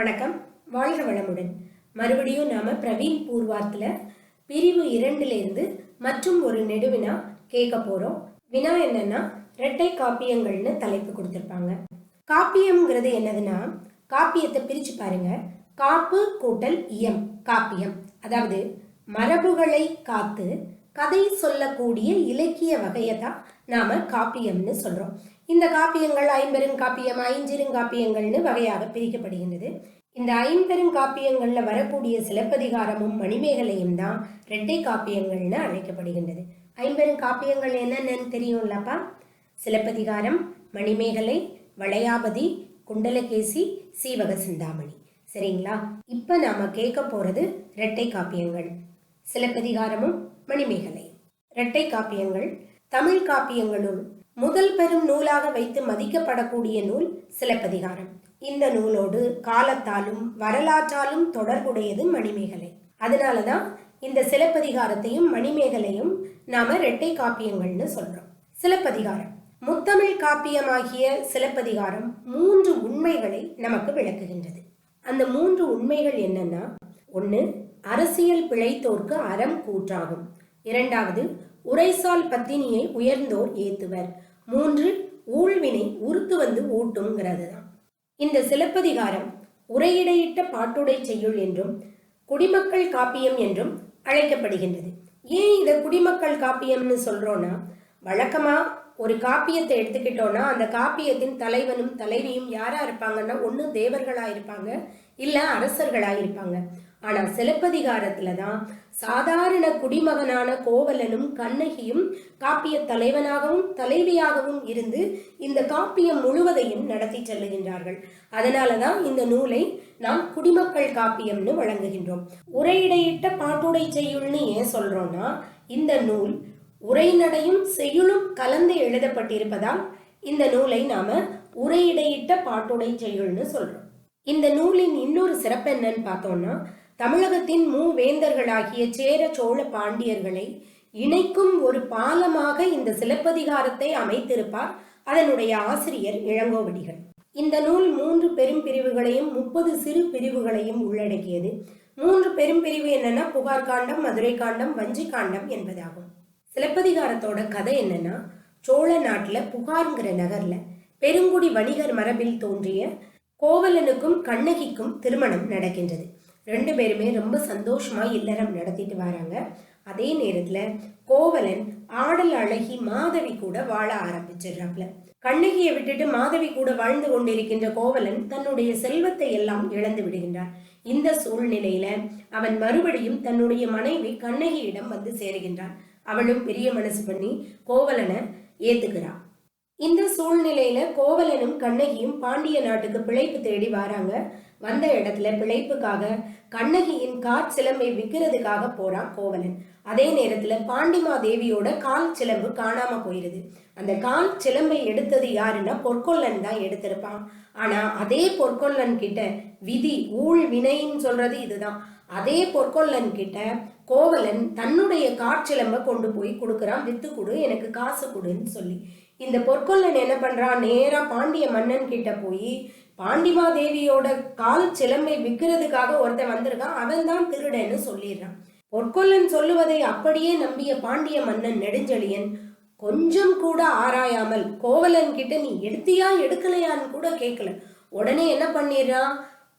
வணக்கம். வாழ்க வளமுடன். மறுபடியும் நாம பிரவீன் பூர்வார்த்தில் பிரிவு இரண்டுலேருந்து மற்றும் ஒரு நெடுவினா கேட்க போகிறோம் வினா என்னன்னா இரட்டை காப்பியங்கள்னு தலைப்பு கொடுத்துருப்பாங்க. காப்பியம்ங்கிறது என்னதுன்னா காப்பியத்தை பிரித்து பாருங்க. காப்பு கூட்டல் இயம் காப்பியம். அதாவது மரபுகளை காத்து கதை சொல்லக்கூடிய இலக்கிய வகையை தான் நாம காப்பியம்னு சொல்கிறோம் இந்த காப்பியங்கள் ஐம்பெருங்காப்பியம் ஐஞ்சிருங்காப்பியங்கள்னு வகையாக பிரிக்கப்படுகின்றது. இந்த ஐம்பெருங்காப்பியங்களில் வரக்கூடிய சிலப்பதிகாரமும் மணிமேகலையும் தான் ரெட்டை காப்பியங்கள்னு அழைக்கப்படுகின்றது. ஐம்பெருங்காப்பியங்கள் என்னென்னு தெரியும்லப்பா? சிலப்பதிகாரம் மணிமேகலை வளையாபதி குண்டலகேசி சீவக சிந்தாமணி. சரிங்களா? இப்போ நாம கேட்க போறது இரட்டை காப்பியங்கள் சிலப்பதிகாரமும் மணிமேகலை. இரட்டை காப்பியங்கள் தமிழ் காப்பியங்களுள் முதல் பெரும் நூலாக வைத்து மதிக்கப்படக்கூடிய நூல் சிலப்பதிகாரம். இந்த நூலோடு காலத்தாலும் வரலாற்றாலும் தொடர்புடையது மணிமேகலை. அதனாலதான் இந்த சிலப்பதிகாரத்தையும் மணிமேகலையும் நாம இரட்டை காப்பியங்கள்னு சொல்றோம். சிலப்பதிகாரம். முத்தமிழ் காப்பியமாகிய சிலப்பதிகாரம் மூன்று உண்மைகளை நமக்கு விளக்குகின்றது. அந்த மூன்று உண்மைகள் என்னன்னா ஒன்று அரசியல் பிழைத்தோர்க்கு அறம் கூற்றாகும். இரண்டாவது உரைசால் பத்தினியை உயர்ந்தோர் ஏத்துவர். மூன்று ஊழ்வினை உறுத்து வந்து ஊட்டுங்கிறது தான் இந்த சிலப்பதிகாரம் உரையிடையிட்ட பாட்டுடை செய்யுள் என்றும் குடிமக்கள் காப்பியம் என்றும் அழைக்கப்படுகின்றது. ஏன் இதை குடிமக்கள் காப்பியம்னு சொல்றோம்னா வழக்கமா ஒரு காப்பியத்தை எடுத்துக்கிட்டோம்னா அந்த காப்பியத்தின் தலைவனும் தலைவியும் யாரா இருப்பாங்கன்னா ஒன்று தேவர்களா இருப்பாங்க இல்ல அரசர்களா இருப்பாங்க. ஆனா சிலப்பதிகாரத்துல தான் சாதாரண குடிமகனான கோவலனும் கண்ணகியும் காப்பிய தலைவனாகவும் தலைவியாகவும் இருந்து இந்த காப்பியம் முழுவதையும் நடத்தி செல்லுகின்றார்கள். அதனாலதான் இந்த நூலை நாம் குடிமக்கள் காப்பியம்னு வழங்குகின்றோம். உரையிடையிட்ட பாட்டுடை செய்யுள்னு ஏன் சொல்றோம்னா இந்த நூல் உரைநடையும் செய்யுளும் கலந்து எழுதப்பட்டிருப்பதால் இந்த நூலை நாம உரையிடையிட்ட பாட்டுடை செய்யுள்னு சொல்றோம். இந்த நூலின் இன்னொரு சிறப்பு என்னன்னு பார்த்தோம்னா தமிழகத்தின் மூவேந்தர்களாகிய சேர சோழ பாண்டியர்களை இணைக்கும் ஒரு பாலமாக இந்த சிலப்பதிகாரத்தை அமைத்திருப்பார் அதனுடைய ஆசிரியர் இளங்கோவடிகள். இந்த நூல் மூன்று பெரும் பிரிவுகளையும் முப்பது சிறு பிரிவுகளையும் உள்ளடக்கியது. மூன்று பெரும் பிரிவு என்னன்னா புகார் காண்டம் மதுரை காண்டம் வஞ்சி காண்டம் என்பதாகும். சிலப்பதிகாரத்தோட கதை என்னன்னா சோழ நாட்டில் புகார்ங்கிற நகர்ல பெருங்குடி வணிகர் மரபில் தோன்றிய கோவலனுக்கும் கண்ணகிக்கும் திருமணம் நடக்கின்றது. ரெண்டு பேருமே ரொம்ப சந்தோஷமா இல்லறம் நடத்திட்டு வராங்க. அதே நேரத்துல கோவலன் ஆடல் அழகி மாதவி கூட வாழ ஆரம்பிச்சிடுறாப்ல கண்ணகியை விட்டுட்டு மாதவி கூட வாழ்ந்து கொண்டிருக்கின்ற கோவலன் தன்னுடைய செல்வத்தை எல்லாம் இழந்து விடுகின்றான் இந்த சூழ்நிலையில அவன் மறுபடியும் தன்னுடைய மனைவி கண்ணகியிடம் வந்து சேருகின்றான் அவளும் பெரிய மனசு பண்ணி கோவலனை ஏத்துக்கிறான் இந்த சூழ்நிலையில கோவலனும் கண்ணகியும் பாண்டிய நாட்டுக்கு பிழைப்பு தேடி வராங்க. வந்த இடத்துல பிழைப்புக்காக கண்ணகியின் காற் சிலம்பை விற்கிறதுக்காக போறான் கோவலன். அதே நேரத்துல பாண்டிமா தேவியோட கால் சிலம்பு காணாம போயிருது. அந்த கால் சிலம்பை எடுத்தது யாருன்னா பொற்கொல்லன் தான் எடுத்திருப்பான். ஆனா அதே பொற்கொல்லன் கிட்ட விதி ஊழ் வினைன்னு சொல்றது இதுதான். அதே பொற்கொல்லன் கிட்ட கோவலன் தன்னுடைய காற்சிலம்பை கொண்டு போய் கொடுக்குறான் வித்து கொடு எனக்கு காசு கொடுன்னு சொல்லி. இந்த பொற்கொல்லன் என்ன பண்றான்? நேரா பாண்டிய மன்னன் கிட்ட போய் பாண்டிமாதேவியோட கால் சிலம்பை விற்கிறதுக்காக ஒருத்தன் வந்திருக்கான் அவன் தான் திருடன்னு சொல்லிடுறான். பொற்கொல்லன் சொல்லுவதை அப்படியே நம்பிய பாண்டிய மன்னன் நெடுஞ்செழியன் கொஞ்சம் கூட ஆராயாமல் கோவலன் கிட்ட நீ எடுத்தியா எடுக்கலையான்னு கூட கேட்கல. உடனே என்ன பண்ணிடுறான்?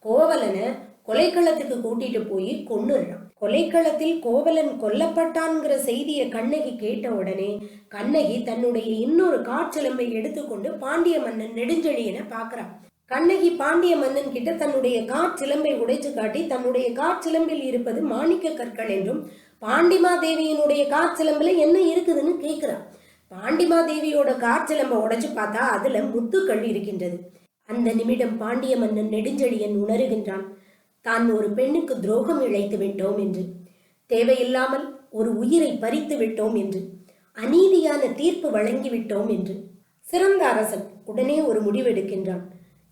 கோவலனை கொலைக்களத்துக்கு கூட்டிட்டு போய் கொன்னுடுறான். கொலைக்களத்தில் கோவலன் கொல்லப்பட்டான்ங்கிற செய்தியை கண்ணகி கேட்ட உடனே கண்ணகி தன்னுடைய இன்னொரு காற்சிலம்பை எடுத்துக்கொண்டு பாண்டிய மன்னன் நெடுஞ்செழியனை பார்க்கறான். கண்ணகி பாண்டிய மன்னன் கிட்ட தன்னுடைய காற்றிலம்பை உடைச்சு காட்டி தன்னுடைய காற்றிலம்பில் இருப்பது மாணிக்க கற்கள் என்றும் பாண்டிமாதேவியினுடைய காற்றிலம்பில் என்ன இருக்குதுன்னு கேட்கிறான் பாண்டிமாதேவியோட காற்றிலம்பை உடைச்சு பார்த்தா அதுல முத்துக்கள் இருக்கின்றது. அந்த நிமிடம் பாண்டிய மன்னன் நெடுஞ்செழியன் உணர்கின்றான். தான் ஒரு பெண்ணுக்கு துரோகம் இழைத்து விட்டோம் என்று. தேவையில்லாமல் ஒரு உயிரை பறித்து விட்டோம் என்று. அநீதியான தீர்ப்பு வழங்கி விட்டோம் என்று. சிறந்த அரசன் உடனே ஒரு முடிவெடுக்கின்றான்.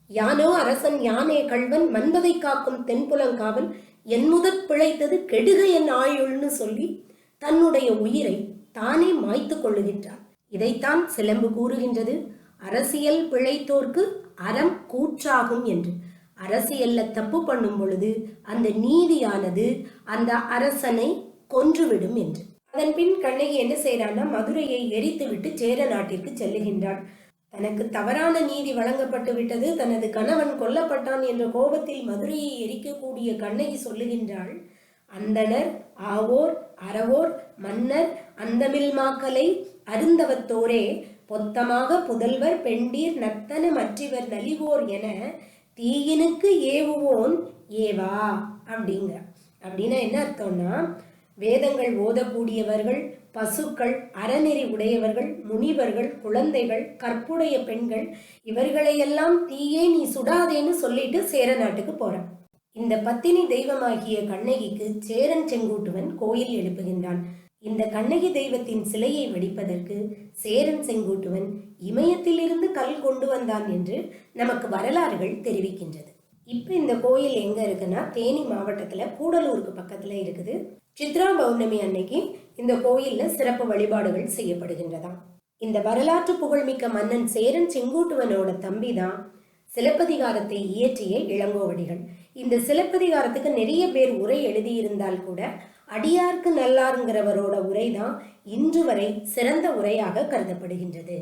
யானோ அரசன் யானே கள்வன் வந்ததை காக்கும் தென்புலங்காவல் என் முதற் பிழைத்தது கெடுக என் ஆயுள்னு சொல்லி தன்னுடைய உயிரை தானே மாய்த்து கொள்ளுகின்றான். இதைத்தான் சிலம்பு கூறுகின்றது. அரசியல் பிழைத்தோர்க்கு அறம் கூற்றாகும் என்று. அரசியல்ல தப்பு பண்ணும் பொழுது அந்த நீதியானது அந்த அரசனை கொன்றுவிடும் என்று. அதன் பின் கண்ணகி என்ன செய்கிறான்னா மதுரையை எரித்துவிட்டு சேர நாட்டிற்கு செல்லுகின்றாள். தனக்கு தவறான நீதி வழங்கப்பட்டு விட்டது தனது கணவன் கொல்லப்பட்டான் என்ற கோபத்தில் மதுரையை எரிக்கக்கூடிய கண்ணகி சொல்லுகின்றாள் அந்தனர் ஆவோர் அறவோர் மன்னர் அந்தமில் மாக்களை அருந்தவத்தோரே பொத்தமாக புதல்வர் பெண்டீர் நத்தன மற்றவர் நலிவோர் என தீயினுக்கு ஏவுவோன் ஏவா அப்படிங்க. அப்படின்னா என்ன அர்த்தம்னா வேதங்கள் ஓதக்கூடியவர்கள் பசுக்கள் அறநெறி உடையவர்கள் முனிவர்கள் குழந்தைகள் கற்புடைய பெண்கள் இவர்களையெல்லாம் தீயே நீ சுடாதேன்னு சொல்லிட்டு சேர நாட்டுக்கு போறான் இந்த பத்தினி தெய்வமாகிய கண்ணகிக்கு சேரன் செங்கூட்டுவன் கோயில் எழுப்புகின்றான். இந்த கண்ணகி தெய்வத்தின் சிலையை வெடிப்பதற்கு சேரன் செங்கோட்டுவன் இமயத்திலிருந்து கல் கொண்டு வந்தான் என்று நமக்கு வரலாறுகள் தெரிவிக்கின்றது. இப்போ இந்த கோயில் எங்க இருக்குன்னா தேனி மாவட்டத்துல கூடலூருக்கு பக்கத்துல இருக்குது. சித்ரா பௌர்ணமி அன்னைக்கு இந்த கோயில்ல சிறப்பு வழிபாடுகள் செய்யப்படுகின்றதாம். இந்த வரலாற்று புகழ்மிக்க மன்னன் சேரன் செங்கோட்டுவனோட தம்பி தான் சிலப்பதிகாரத்தை இயற்றிய இளங்கோவடிகள். இந்த சிலப்பதிகாரத்துக்கு நிறைய பேர் உரை எழுதியிருந்தால் கூட அடியார்க்கு நல்லாருங்கிறவரோட உரை தான் இன்று வரை சிறந்த உரையாக கருதப்படுகின்றது.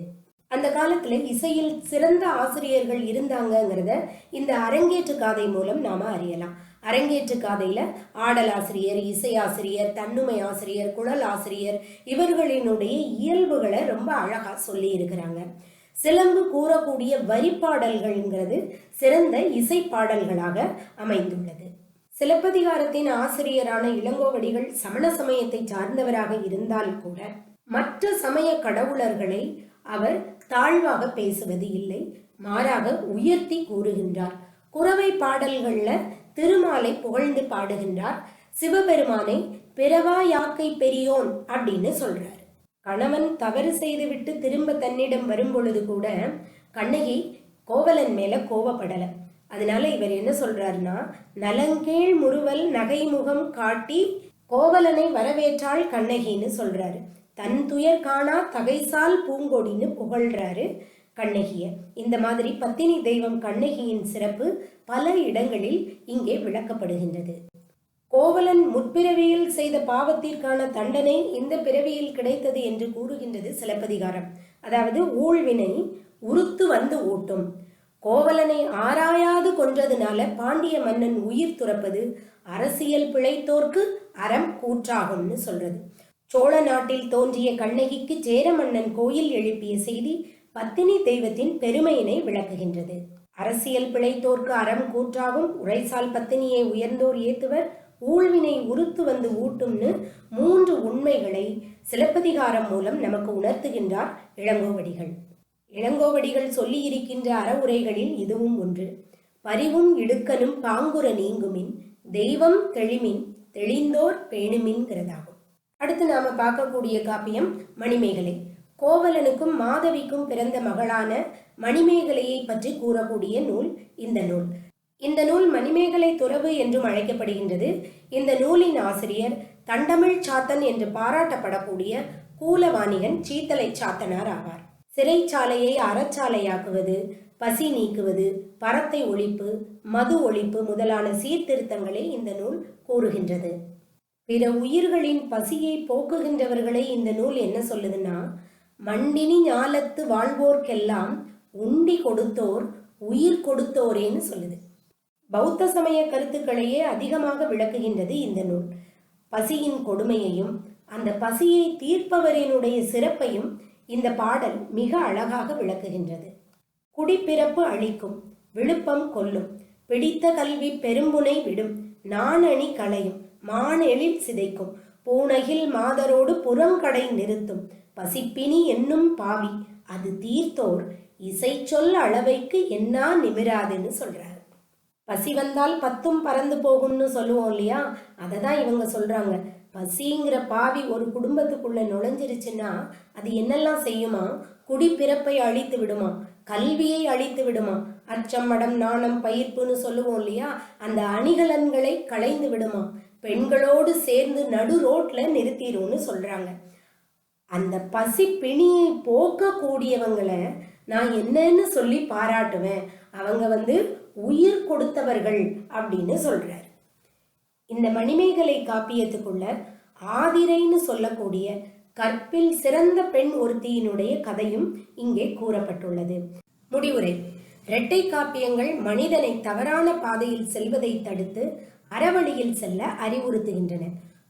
அந்த காலத்துல இசையில் சிறந்த ஆசிரியர்கள் இருந்தாங்கங்கிறத இந்த அரங்கேற்று காதை மூலம் நாம அறியலாம். அரங்கேற்று காதையில ஆடலாசிரியர் இசையாசிரியர் தன்னுமை ஆசிரியர் குழல் ஆசிரியர் இவர்களினுடைய இயல்புகளை ரொம்ப அழகா சொல்லி இருக்கிறாங்க. சிலம்பு கூறக்கூடிய வரிப்பாடல்கள்ங்கிறது சிறந்த இசை பாடல்களாக அமைந்துள்ளது. சிலப்பதிகாரத்தின் ஆசிரியரான இளங்கோவடிகள் சமண சமயத்தை சார்ந்தவராக இருந்தால் கூட மற்ற சமய கடவுளர்களை அவர் தாழ்வாக பேசுவது இல்லை. மாறாக உயர்த்தி கூறுகின்றார். குறவை பாடல்கள்ல திருமாலை புகழ்ந்து பாடுகின்றார். சிவபெருமானை பிறவா யாக்கை பெரியோன் அப்படின்னு சொல்றார். கணவன் தவறு செய்துவிட்டு திரும்ப தன்னிடம் வரும் பொழுது கூட கண்ணகி கோவலன் மேல கோவப்படலை. அதனால இவர் என்ன சொல்றாருன்னா நலங்கேள் முறுவல் நகைமுகம் காட்டி கோவலனை வரவேற்றாள் கண்ணகின்னு சொல்றாரு. தன் துயர் காணா தகைசால் பூங்கொடின்னு புகழ்றாரு கண்ணகிய. இந்த மாதிரி பத்தினி தெய்வம் கண்ணகியின் சிறப்பு பல இடங்களில் இங்கே விளக்கப்படுகின்றது. கோவலன் முற்பிறவியில் செய்த பாவத்திற்கான தண்டனை இந்த பிறவியில் கிடைத்தது என்று கூறுகின்றது சிலப்பதிகாரம். அதாவது ஊழ்வினை உருத்து வந்து ஊட்டும் கோவலனை ஆராயாது கொன்றதுனால பாண்டிய மன்னன் உயிர் துறப்பது அரசியல் பிழைத்தோர்க்கு அறம் கூற்றாகும்னு சொல்றது. சோழ நாட்டில் தோன்றிய கண்ணகிக்கு சேர மன்னன் கோயில் எழுப்பிய செய்தி பத்தினி தெய்வத்தின் பெருமையினை விளக்குகின்றது. அரசியல் பிழைத்தோர்க்கு அறம் கூற்றாகும் உரைசால் பத்தினியை உயர்ந்தோர் ஏத்துவர் ஊழ்வினை உறுத்து வந்து ஊட்டும்னு மூன்று உண்மைகளை சிலப்பதிகாரம் மூலம் நமக்கு உணர்த்துகின்றார் இளங்கோவடிகள். இளங்கோவடிகள் சொல்லியிருக்கின்ற அறவுரைகளில் இதுவும் ஒன்று. பரிவும் இடுக்கனும் பாங்குற நீங்குமின் தெய்வம் தெளிமின் தெளிந்தோர் பேணுமின்கிறதாகும். அடுத்து நாம பார்க்கக்கூடிய காப்பியம் மணிமேகலை. கோவலனுக்கும் மாதவிக்கும் பிறந்த மகளான மணிமேகலையை பற்றி கூறக்கூடிய நூல் இந்த நூல். இந்த நூல் மணிமேகலை துறவு என்றும் அழைக்கப்படுகின்றது. இந்த நூலின் ஆசிரியர் தண்டமிழ் சாத்தன் என்று பாராட்டப்படக்கூடிய கூலவாணிகன் சீத்தலை சாத்தனார் ஆவார். சிறைச்சாலையை அறச்சாலையாக்குவது பசி நீக்குவது பரத்தை ஒழிப்பு மது ஒழிப்பு முதலான சீர்திருத்தங்களை இந்த நூல் கூறுகின்றது. பிற உயிர்களின் பசியை போக்குகின்றவர்களை இந்த நூல் என்ன சொல்லுதுன்னா மண்டினி ஞாலத்து வாழ்வோர்க்கெல்லாம் உண்டி கொடுத்தோர் உயிர் கொடுத்தோரேன்னு சொல்லுது. பௌத்த சமய கருத்துக்களையே அதிகமாக விளக்குகின்றது இந்த நூல். பசியின் கொடுமையையும் அந்த பசியை தீர்ப்பவரினுடைய சிறப்பையும் இந்த பாடல் மிக அழகாக விளக்குகின்றது. குடிப்பிறப்பு அழிக்கும் விழுப்பம் கொல்லும் பிடித்த கல்வி பெரும்புனை விடும் நாணணி களையும் மானெழில் சிதைக்கும் பூனகில் மாதரோடு புறங்கடை நிறுத்தும் பசிப்பினி என்னும் பாவி அது தீர்த்தோர் இசை சொல் அளவைக்கு என்னா நிமிராதுன்னு சொல்றாரு. பசி வந்தால் பத்தும் பறந்து போகும்னு சொல்லுவோம் இல்லையா? அதை தான் இவங்க சொல்றாங்க. பசிங்கிற பாவி ஒரு குடும்பத்துக்குள்ள நுழைஞ்சிருச்சுன்னா அது என்னெல்லாம் செய்யுமா? குடிப்பிறப்பை அழித்து விடுமா? கல்வியை அழித்து விடுமா? அச்சம் மடம் நாணம் பயிர்ப்புன்னு சொல்லுவோம் இல்லையா? அந்த அணிகலன்களை களைந்து விடுமா? பெண்களோடு சேர்ந்து நடு ரோட்ல நிறுத்திடும்னு சொல்றாங்க. அந்த பசி பிணியை போக்கக்கூடியவங்களை நான் என்னன்னு சொல்லி பாராட்டுவேன். அவங்க வந்து உயிர் கொடுத்தவர்கள் அப்படின்னு சொல்றாரு. இந்த மணிமேகலை காப்பியத்துக்குள்ள ஆதிரைன்னு சொல்லக்கூடிய கற்பில் சிறந்த பெண் ஒருத்தியினுடைய கதையும் இங்கே கூறப்பட்டுள்ளது. முடிவுரை. இரட்டை காப்பியங்கள் மனிதனை தவறான பாதையில் செல்வதை தடுத்து அறவழியில் செல்ல அறிவுறுத்துகின்றன.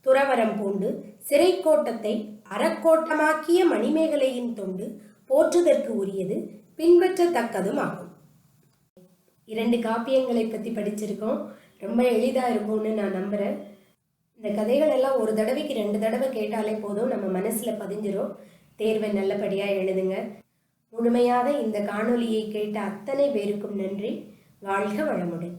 துறவரம் பூண்டு சிறை கோட்டத்தை அறக்கோட்டமாக்கிய மணிமேகலையின் தொண்டு போற்றுதற்கு உரியது பின்பற்றத்தக்கதும் ஆகும். இரண்டு காப்பியங்களை பற்றி படிச்சிருக்கோம். ரொம்ப எளிதாக இருக்கும்னு நான் நம்புகிறேன் இந்த கதைகள் எல்லாம் ஒரு தடவைக்கு ரெண்டு தடவை கேட்டாலே போதும். நம்ம மனசில் பதிஞ்சிரும். தேர்வை நல்லபடியாக எழுதுங்க. முழுமையாக இந்த காணொலியை கேட்ட அத்தனை பேருக்கும் நன்றி. வாழ்க வளமுடன்.